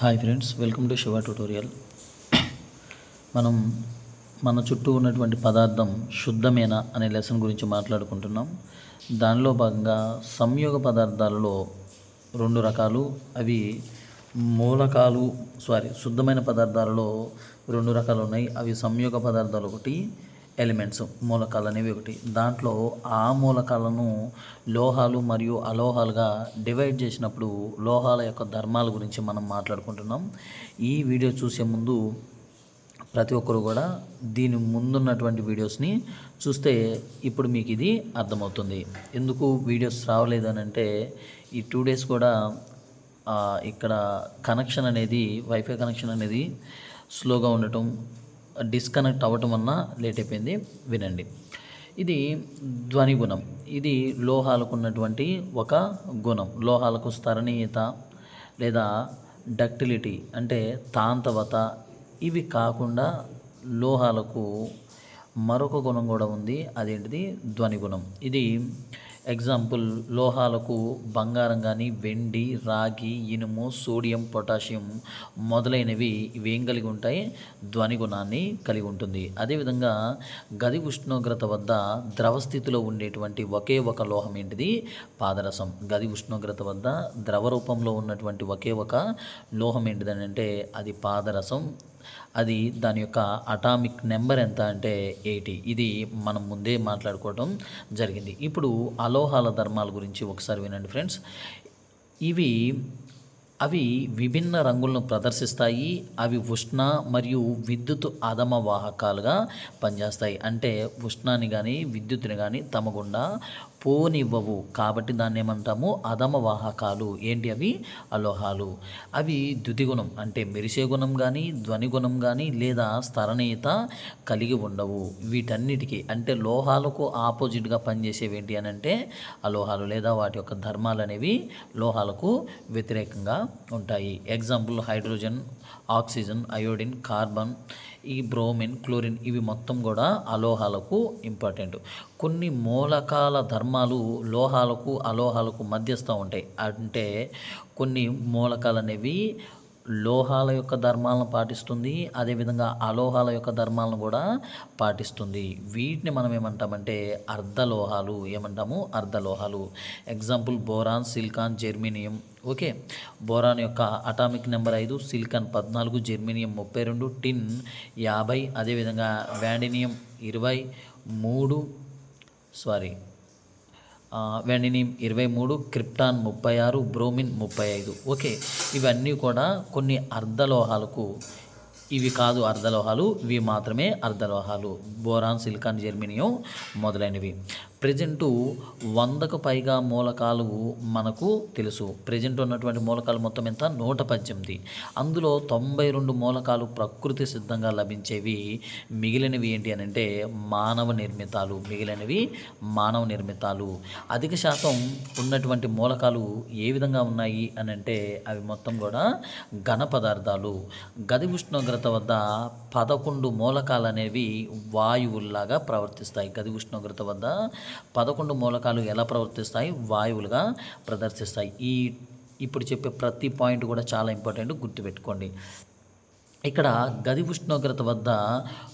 Hi friends welcome to Shiva tutorial. మనం మన చుట్టూ ఉన్నటువంటి పదార్థం శుద్ధమేనా అనే లెసన్ గురించి మాట్లాడుకుంటున్నాం. దానిలో భాగంగా సంయోగ పదార్థాలలో రెండు రకాలు అవి మూలకాలు సారీ శుద్ధమైన పదార్థాలలో రెండు రకాలు ఉన్నాయి. అవి సంయోగ పదార్థాలు ఒకటి ఎలిమెంట్స్ మూలకాలు అనేవి ఒకటి. దాంట్లో ఆ మూలకాలను లోహాలు మరియు అలోహాలుగా డివైడ్ చేసినప్పుడు లోహాల యొక్క ధర్మాల గురించి మనం మాట్లాడుకుంటున్నాం. ఈ వీడియో చూసే ముందు ప్రతి ఒక్కరు కూడా దీని ముందున్నటువంటి వీడియోస్ని చూస్తే ఇప్పుడు మీకు ఇది అర్థమవుతుంది. ఎందుకు వీడియోస్ రావలేదనంటే అంటే ఈ టూ డేస్ కూడా ఇక్కడ కనెక్షన్ అనేది వైఫై కనెక్షన్ అనేది స్లోగా ఉండటం డిస్కనెక్ట్ అవ్వటం వలన లేట్ అయిపోయింది. వినండి. ఇది ధ్వని గుణం. ఇది లోహాలకు ఉన్నటువంటి ఒక గుణం. లోహాలకు స్థరణీయత లేదా డక్టిలిటీ అంటే తాంతవత ఇవి కాకుండా లోహాలకు మరొక గుణం కూడా ఉంది. అదేంటిది? ధ్వని గుణం. ఇది ఎగ్జాంపుల్ లోహాలకు బంగారం కానీ వెండి రాగి ఇనుము సోడియం పొటాషియం మొదలైనవి ఇవి ఏం కలిగి ఉంటాయి? ధ్వని గుణాన్ని కలిగి ఉంటుంది. అదేవిధంగా గది ఉష్ణోగ్రత వద్ద ద్రవ స్థితిలో ఉండేటువంటి ఒకే ఒక లోహం ఏంటిది? పాదరసం. గది ఉష్ణోగ్రత వద్ద ద్రవ రూపంలో ఉన్నటువంటి ఒకే ఒక లోహం ఏంటిదని అంటే అది పాదరసం అది దాని యొక్క అటామిక్ నెంబర్ ఎంత అంటే ఎయిటీ ఇది మనం ముందే మాట్లాడుకోవడం జరిగింది. ఇప్పుడు అలోహాల ధర్మాల గురించి ఒకసారి వినండి ఫ్రెండ్స్. ఇవి అవి విభిన్న రంగులను ప్రదర్శిస్తాయి. అవి ఉష్ణ మరియు విద్యుత్ అధమ వాహకాలుగా పనిచేస్తాయి. అంటే ఉష్ణాన్ని కానీ విద్యుత్ని కానీ తమ గుండా పోనివ్వవు. కాబట్టి దాన్ని ఏమంటాము? అధమ వాహకాలు ఏంటి అవి? అలోహాలు. అవి ద్యుతిగుణం అంటే మెరిసే గుణం కానీ ధ్వని గుణం కానీ లేదా స్థరణీయత కలిగి ఉండవు. వీటన్నిటికీ. అంటే లోహాలకు ఆపోజిట్గా పనిచేసేవి ఏంటి అని అంటే అలోహాలు లేదా వాటి యొక్క ధర్మాలు అనేవి లోహాలకు వ్యతిరేకంగా ఉంటాయి. Example hydrogen oxygen iodine carbon ఈ బ్రోమిన్ క్లోరిన్ ఇవి మొత్తం కూడా అలోహాలకు ఇంపార్టెంట్. కొన్ని మూలకాల ధర్మాలు లోహాలకు అలోహాలకు మధ్యస్థం ఉంటాయి. అంటే కొన్ని మూలకాలు అనేవి లోహాల యొక్క ధర్మాలను పాటిస్తుంది. అదేవిధంగా అలోహాల యొక్క ధర్మాలను కూడా పాటిస్తుంది. వీటిని మనం ఏమంటామంటే అర్ధలోహాలు ఏమంటాము? అర్ధలోహాలు. Example boron silicon germanium okay. Boron యొక్క అటామిక్ నెంబర్ ఐదు సిలికాన్ పద్నాలుగు జెర్మీనియం ముప్పై రెండు టిన్ యాభై అదేవిధంగా వ్యాండినియం ఇరవై మూడు సారీ వెండినియం ఇరవై మూడు క్రిప్టాన్ ముప్పై ఆరు బ్రోమిన్ ముప్పై ఐదు. ఓకే ఇవన్నీ కూడా కొన్ని అర్ధలోహాలకు ఇవి కాదు అర్ధలోహాలు ఇవి మాత్రమే అర్ధలోహాలు. బోరాన్ సిలికాన్ జెర్మినియం మొదలైనవి. ప్రజెంటు వందకు పైగా మూలకాలు మనకు తెలుసు. ప్రజెంట్ ఉన్నటువంటి మూలకాలు మొత్తం ఎంత? నూట పద్దెనిమిది. అందులో తొంభై రెండు మూలకాలు ప్రకృతి సిద్ధంగా లభించేవి. మిగిలినవి ఏంటి అని అంటే మానవ నిర్మితాలు. మిగిలినవి మానవ నిర్మితాలు. అధిక శాతం ఉన్నటువంటి మూలకాలు ఏ విధంగా ఉన్నాయి అని అంటే అవి మొత్తం కూడా ఘన పదార్థాలు. గది ఉష్ణోగ్రత వద్ద పదకొండు మూలకాలు అనేవి వాయువుల్లాగా ప్రవర్తిస్తాయి. గది ఉష్ణోగ్రత వద్ద పదకొండు మూలకాలు ఎలా ప్రవర్తిస్తాయి? వాయువులుగా ప్రదర్శిస్తాయి. ఈ ఇప్పుడు చెప్పే ప్రతి పాయింట్ కూడా చాలా ఇంపార్టెంట్ గుర్తుపెట్టుకోండి. ఇక్కడ గది ఉష్ణోగ్రత వద్ద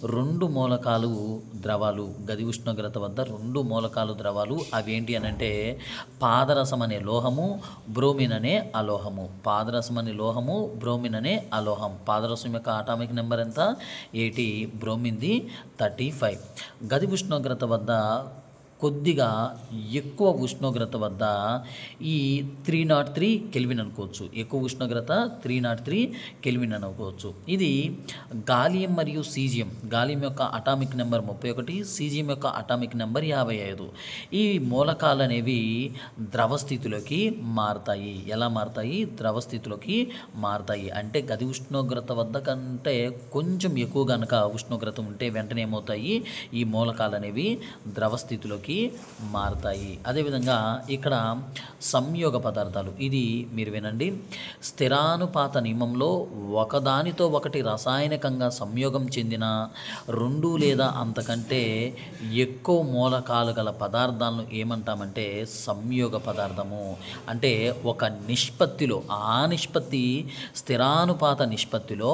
రెండు మూలకాలు ద్రవాలు. గది ఉష్ణోగ్రత వద్ద రెండు మూలకాలు ద్రవాలు. అవి ఏంటి అని అంటే పాదరసం అనే లోహము బ్రోమిన్ అనే అలోహము. పాదరసం అనే లోహము బ్రోమిన్ అనే అలోహం. పాదరసం యొక్క ఆటామిక్ నెంబర్ ఎంత? ఎయిటీ. బ్రోమిన్ది థర్టీ ఫైవ్. గది ఉష్ణోగ్రత వద్ద కొద్దిగా ఎక్కువ ఉష్ణోగ్రత వద్ద ఈ త్రీ నాట్ త్రీ కెల్విన్ అనుకోవచ్చు. ఎక్కువ ఉష్ణోగ్రత త్రీ నాట్ త్రీ కెల్విన్ అనుకోవచ్చు. ఇది గాలియం మరియు సీజియం. గాలియం యొక్క అటామిక్ నెంబర్ ముప్పై ఒకటి సీజియం యొక్క అటామిక్ నెంబర్ యాభై ఐదు. ఈ మూలకాలు అనేవి ద్రవ స్థితిలోకి మారుతాయి. ఎలా మారుతాయి? ద్రవ స్థితిలోకి మారుతాయి. అంటే గది ఉష్ణోగ్రత వద్ద కంటే కొంచెం ఎక్కువ కనుక ఉష్ణోగ్రత ఉంటే వెంటనే ఏమవుతాయి? ఈ మూలకాలు అనేవి ద్రవ స్థితిలోకి మారుతాయి. అదేవిధంగా ఇక్కడ సంయోగ పదార్థాలు. ఇది మీరు వినండి. స్థిరానుపాత నియమంలో ఒకదానితో ఒకటి రసాయనికంగా సంయోగం చెందిన రెండు లేదా అంతకంటే ఎక్కువ మూలకాలు గల పదార్థాలను ఏమంటామంటే సంయోగ పదార్థము. అంటే ఒక నిష్పత్తిలో ఆ నిష్పత్తి స్థిరానుపాత నిష్పత్తిలో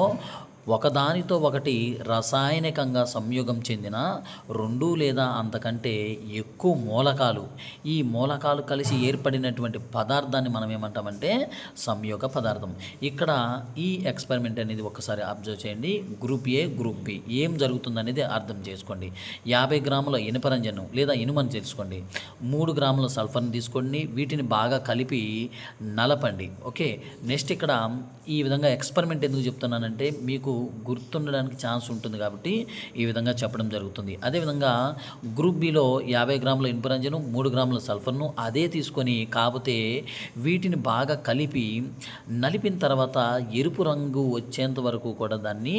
ఒకదానితో ఒకటి రసాయనికంగా సంయోగం చెందిన రెండు లేదా అంతకంటే ఎక్కువ మూలకాలు. ఈ మూలకాలు కలిసి ఏర్పడినటువంటి పదార్థాన్ని మనం ఏమంటామంటే సంయోగ పదార్థం. ఇక్కడ ఈ ఎక్స్పెరిమెంట్ అనేది ఒకసారి అబ్జర్వ్ చేయండి. Group A group B. ఏం జరుగుతుందనేది అర్థం చేసుకోండి. యాభై గ్రాముల ఇనుపరంజనం లేదా ఇనుమని తెలుసుకోండి. మూడు గ్రాముల సల్ఫర్ని తీసుకోండి. వీటిని బాగా కలిపి నలపండి. ఓకే? నెక్స్ట్ ఇక్కడ ఈ విధంగా ఎక్స్పెరిమెంట్ ఎందుకు చెప్తున్నానంటే మీకు గుర్తుండడానికి ఛాన్స్ ఉంటుంది కాబట్టి ఈ విధంగా చెప్పడం జరుగుతుంది. అదేవిధంగా గ్రూప్ బిలో యాభై గ్రాముల ఇనుపరంజను మూడు గ్రాముల సల్ఫర్ను అదే తీసుకొని కాకపోతే వీటిని బాగా కలిపి నలిపిన తర్వాత ఎరుపు రంగు వచ్చేంత వరకు కూడా దాన్ని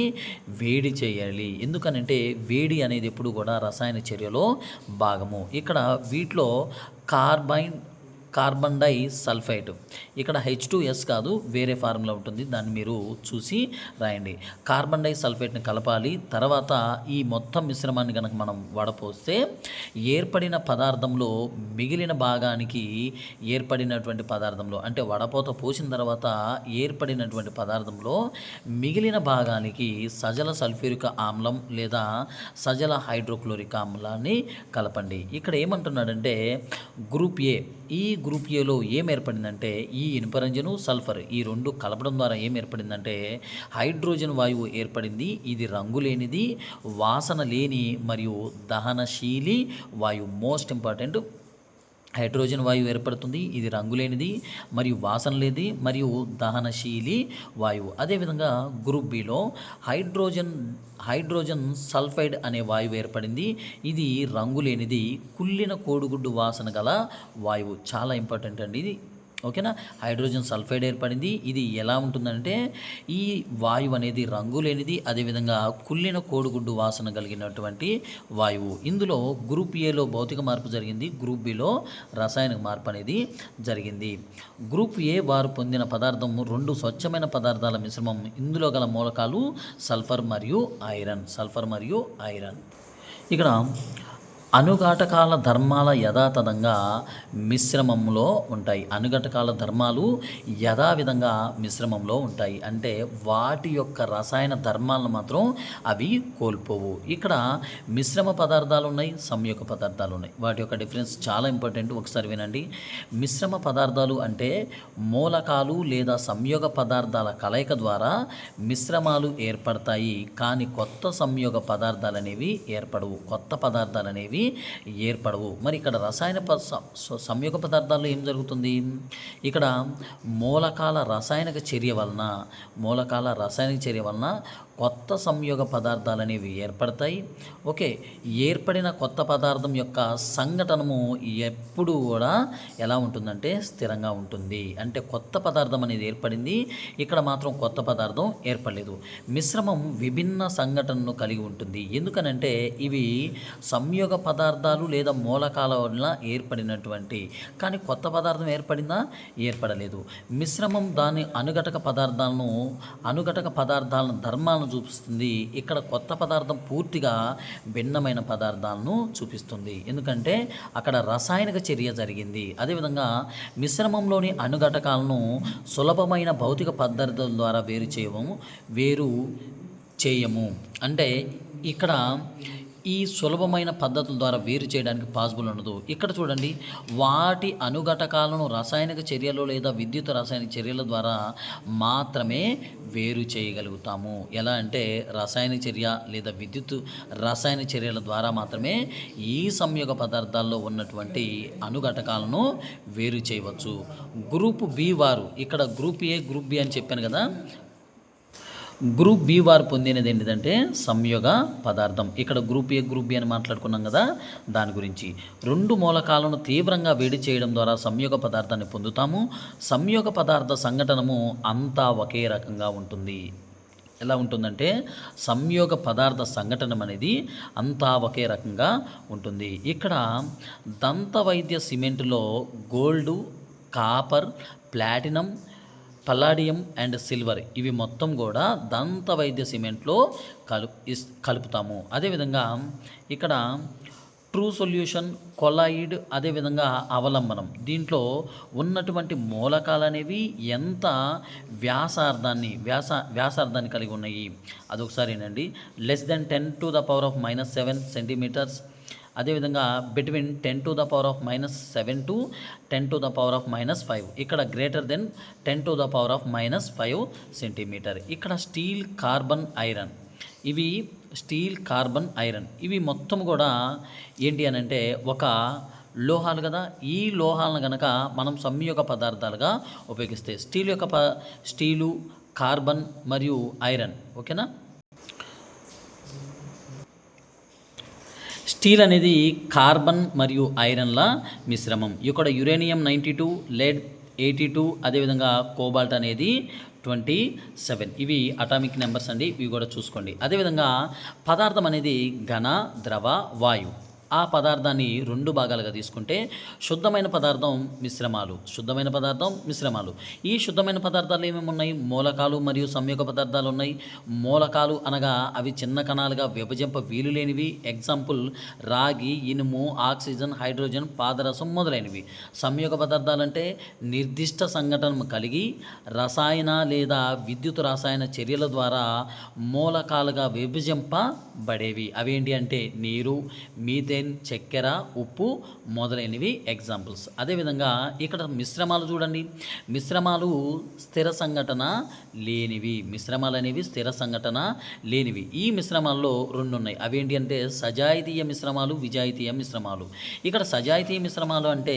వేడి చేయాలి. ఎందుకనంటే వేడి అనేది ఎప్పుడు కూడా రసాయన చర్యలో భాగము. ఇక్కడ వీటిలో కార్బైన్ కార్బన్ డై సల్ఫైడ్ ఇక్కడ హెచ్ టూ ఎస్ కాదు వేరే ఫార్ములా ఉంటుంది. దాన్ని మీరు చూసి రాయండి. కార్బన్ డై సల్ఫేట్ని కలపాలి. తర్వాత ఈ మొత్తం మిశ్రమాన్ని కనుక మనం వడపోస్తే ఏర్పడిన పదార్థంలో మిగిలిన భాగానికి ఏర్పడినటువంటి పదార్థంలో అంటే వడపోత పోసిన తర్వాత ఏర్పడినటువంటి పదార్థంలో మిగిలిన భాగానికి సజల సల్ఫ్యూరిక్ ఆమ్లం లేదా సజల హైడ్రోక్లోరిక్ ఆమ్లాన్ని కలపండి. ఇక్కడ ఏమంటున్నాడంటే గ్రూప్ ఏ ఈ గ్రూప్ ఏలో ఏం ఏర్పడిందంటే ఈ ఇనుపరంజను సల్ఫర్ ఈ రెండు కలపడం ద్వారా ఏం ఏర్పడిందంటే హైడ్రోజన్ వాయువు ఏర్పడింది. ఇది రంగు లేనిది వాసన లేని మరియు దహనశీలి వాయువు. మోస్ట్ ఇంపార్టెంట్ హైడ్రోజన్ వాయువు ఏర్పడుతుంది. ఇది రంగులేనిది మరియు వాసన లేనిది మరియు దహనశీలి వాయువు. అదేవిధంగా group below hydrogen hydrogen sulphide అనే వాయువు ఏర్పడింది. ఇది రంగులేనిది కుళ్ళిన కోడిగుడ్డు వాసన గల వాయువు. చాలా ఇంపార్టెంట్ అండి ఇది. ఓకేనా? హైడ్రోజన్ సల్ఫైడ్ ఏర్పడింది. ఇది ఎలా ఉంటుందంటే ఈ వాయువు అనేది రంగు లేనిది అదేవిధంగా కుళ్ళిన కోడిగుడ్డు వాసన కలిగినటువంటి వాయువు. ఇందులో గ్రూప్ ఏలో భౌతిక మార్పు జరిగింది. గ్రూప్ బిలో రసాయనిక మార్పు అనేది జరిగింది. గ్రూప్ ఏ వారు పొందిన పదార్థం రెండు స్వచ్ఛమైన పదార్థాల మిశ్రమం. ఇందులో గల మూలకాలు సల్ఫర్ మరియు ఐరన్. సల్ఫర్ మరియు ఐరన్. ఇక్కడ అనుఘటకాల ధర్మాల యథాతథంగా మిశ్రమంలో ఉంటాయి. అనుఘటకాల ధర్మాలు యథావిధంగా మిశ్రమంలో ఉంటాయి. అంటే వాటి యొక్క రసాయన ధర్మాలను మాత్రం అవి కోల్పోవు. ఇక్కడ మిశ్రమ పదార్థాలు ఉన్నాయి సంయోగ పదార్థాలు ఉన్నాయి వాటి యొక్క డిఫరెన్స్ చాలా ఇంపార్టెంట్. ఒకసారి వినండి. మిశ్రమ పదార్థాలు అంటే మూలకాలు లేదా సంయోగ పదార్థాల కలయిక ద్వారా మిశ్రమాలు ఏర్పడతాయి. కానీ కొత్త సంయోగ పదార్థాలు అనేవి ఏర్పడవు. కొత్త పదార్థాలు అనేవి ఏర్పడవు. మరి ఇక్కడ రసాయన సంయుగ స- సంయోగ పదార్థాల్లో ఏం జరుగుతుంది? ఇక్కడ మూలకాల రసాయనిక చర్య వలన మూలకాల రసాయనిక చర్య వలన కొత్త సంయోగ పదార్థాలు అనేవి ఏర్పడతాయి. ఓకే ఏర్పడిన కొత్త పదార్థం యొక్క సంఘటనము ఎప్పుడు కూడా ఎలా ఉంటుందంటే స్థిరంగా ఉంటుంది. అంటే కొత్త పదార్థం అనేది ఏర్పడింది ఇక్కడ మాత్రం కొత్త పదార్థం ఏర్పడలేదు. మిశ్రమం విభిన్న సంఘటనను కలిగి ఉంటుంది. ఎందుకనంటే ఇవి సంయోగ పదార్థాలు లేదా మూలకాల వలన ఏర్పడినటువంటి. కానీ కొత్త పదార్థం ఏర్పడిందా? ఏర్పడలేదు. మిశ్రమం దాని అనుఘటక పదార్థాలను అనుఘటక పదార్థాలను ధర్మాలను చూపిస్తుంది. ఇక్కడ కొత్త పదార్థం పూర్తిగా భిన్నమైన పదార్థాలను చూపిస్తుంది. ఎందుకంటే అక్కడ రసాయనిక చర్య జరిగింది. అదేవిధంగా మిశ్రమంలోని అణుఘటకాలను సులభమైన భౌతిక పద్ధతుల ద్వారా వేరు చేయము వేరు చేయము. అంటే ఇక్కడ ఈ సులభమైన పద్ధతుల ద్వారా వేరు చేయడానికి పాసిబుల్ ఉండదు. ఇక్కడ చూడండి వాటి అనుఘటకాలను రసాయనిక చర్యలు లేదా విద్యుత్ రసాయనిక చర్యల ద్వారా మాత్రమే వేరు చేయగలుగుతాము. ఎలా అంటే రసాయన చర్య లేదా విద్యుత్ రసాయన చర్యల ద్వారా మాత్రమే ఈ సంయోగ పదార్థాల్లో ఉన్నటువంటి అనుఘటకాలను వేరు చేయవచ్చు. గ్రూప్ బి వారు ఇక్కడ గ్రూప్ ఏ గ్రూప్ బి అని చెప్పాను కదా గ్రూప్ బి వారు పొందినది ఏంటిదంటే సంయోగ పదార్థం. ఇక్కడ గ్రూప్ ఏ గ్రూప్ బి అని మాట్లాడుకున్నాం కదా దాని గురించి. రెండు మూలకాలను తీవ్రంగా వేడి చేయడం ద్వారా సంయోగ పదార్థాన్ని పొందుతాము. సంయోగ పదార్థ సంఘటనము అంతా ఒకే రకంగా ఉంటుంది. ఎలా ఉంటుందంటే సంయోగ పదార్థ సంఘటన అనేది అంతా ఒకే రకంగా ఉంటుంది. ఇక్కడ దంత వైద్య సిమెంట్లో gold copper platinum palladium and silver ఇవి మొత్తం కూడా దంత వైద్య సిమెంట్లో కలు ఇస్ కలుపుతాము. అదేవిధంగా ఇక్కడ ట్రూ సొల్యూషన్ కొలాయిడ్ అదేవిధంగా అవలంబనం. దీంట్లో ఉన్నటువంటి మూలకాలు అనేవి ఎంత వ్యాసార్థాన్ని వ్యాస వ్యాసార్థాన్ని కలిగి ఉన్నాయి? అదొకసారి ఏంటండి less than ten to the power of minus seven centimetres అదేవిధంగా between ten to the power of minus seven to ten to the power of minus five ఇక్కడ greater than ten to the power of minus five centimetre ఇక్కడ steel carbon iron ఇవి steel carbon iron ఇవి మొత్తం కూడా ఏంటి అని అంటే ఒక లోహాలు కదా. ఈ లోహాలను కనుక మనం సంయోగ పదార్థాలుగా ఉపయోగిస్తే స్టీల్ యొక్క ప స్టీలు కార్బన్ మరియు ఐరన్ ఓకేనా స్టీల్ అనేది కార్బన్ మరియు ఐరన్ల మిశ్రమం. ఇక్కడ uranium ninety two lead eighty two అదేవిధంగా కోబాల్ట్ అనేది ట్వంటీ సెవెన్. ఇవి అటామిక్ నెంబర్స్ అండి ఇవి కూడా చూసుకోండి. అదేవిధంగా పదార్థం అనేది ఘన ద్రవ వాయు. ఆ పదార్థాన్ని రెండు భాగాలుగా తీసుకుంటే శుద్ధమైన పదార్థం మిశ్రమాలు శుద్ధమైన పదార్థం మిశ్రమాలు. ఈ శుద్ధమైన పదార్థాలు ఏమేమి ఉన్నాయి? మూలకాలు మరియు సంయోగ పదార్థాలు ఉన్నాయి. మూలకాలు అనగా అవి చిన్న కణాలుగా విభజింప వీలు లేనివి ఎగ్జాంపుల్ రాగి ఇనుము ఆక్సిజన్ హైడ్రోజన్ పాదరసం మొదలైనవి. సంయోగ పదార్థాలు అంటే నిర్దిష్ట సంఘటన కలిగి రసాయన లేదా విద్యుత్ రసాయన చర్యల ద్వారా మూలకాలుగా విభజింపబడేవి. అవేంటి అంటే నీరు మీథేన్ చక్కెర ఉప్పు మొదలైనవి ఎగ్జాంపుల్స్. అదేవిధంగా ఇక్కడ మిశ్రమాలు చూడండి. మిశ్రమాలు స్థిర సంఘటన లేనివి. మిశ్రమాలు అనేవి స్థిర సంఘటన లేనివి. ఈ మిశ్రమాల్లో రెండు ఉన్నాయి అవేంటి అంటే సజాయితీయ మిశ్రమాలు విజాయితీయ మిశ్రమాలు. ఇక్కడ సజాయితీయ మిశ్రమాలు అంటే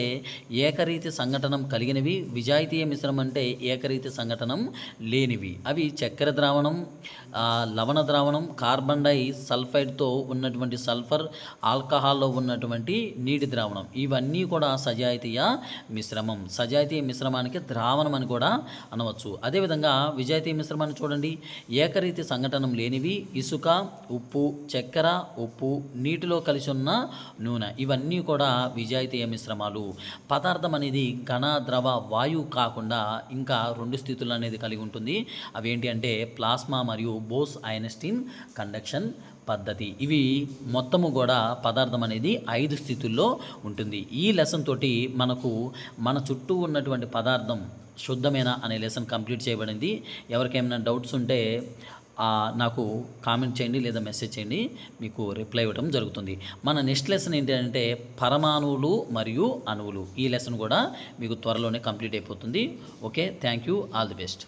ఏకరీతి సంఘటనం కలిగినవి విజాయితీయ మిశ్రమం అంటే ఏకరీతి సంఘటనం లేనివి. అవి చక్కెర ద్రావణం లవణ ద్రావణం కార్బన్ డై సల్ఫైడ్తో ఉన్నటువంటి సల్ఫర్ ఆల్కహాల్ ఆల్కహాల్లో ఉన్నటువంటి నీటి ద్రావణం. ఇవన్నీ కూడా సజాయితీయ మిశ్రమం. సజాయితీయ మిశ్రమానికి ద్రావణం అని కూడా అనవచ్చు. అదేవిధంగా విజాయితీయ మిశ్రమాన్ని చూడండి. ఏకరీతి సంఘటనం లేనివి ఇసుక ఉప్పు చక్కెర ఉప్పు నీటిలో కలిసి ఉన్న నూనె. ఇవన్నీ కూడా విజాయితీయ మిశ్రమాలు. పదార్థం అనేది ఘన ద్రవ వాయువు కాకుండా ఇంకా రెండు స్థితులు అనేది కలిగి ఉంటుంది. అవి ఏంటి అంటే ప్లాస్మా మరియు బోస్ ఐనస్టీన్ కండక్షన్ పద్ధతి. ఇవి మొత్తము కూడా పదార్థం అనేది ఐదు స్థితుల్లో ఉంటుంది. ఈ లెసన్ తోటి మనకు మన చుట్టూ ఉన్నటువంటి పదార్థం శుద్ధమేనా అనే లెసన్ కంప్లీట్ చేయబడింది. ఎవరికైనా డౌట్స్ ఉంటే నాకు కామెంట్ చేయండి లేదా మెసేజ్ చేయండి. మీకు రిప్లై ఇవ్వడం జరుగుతుంది. మన నెక్స్ట్ లెసన్ ఏంటంటే పరమాణువులు మరియు అణువులు. ఈ లెసన్ కూడా మీకు త్వరలోనే కంప్లీట్ అయిపోతుంది. Okay thank you all the best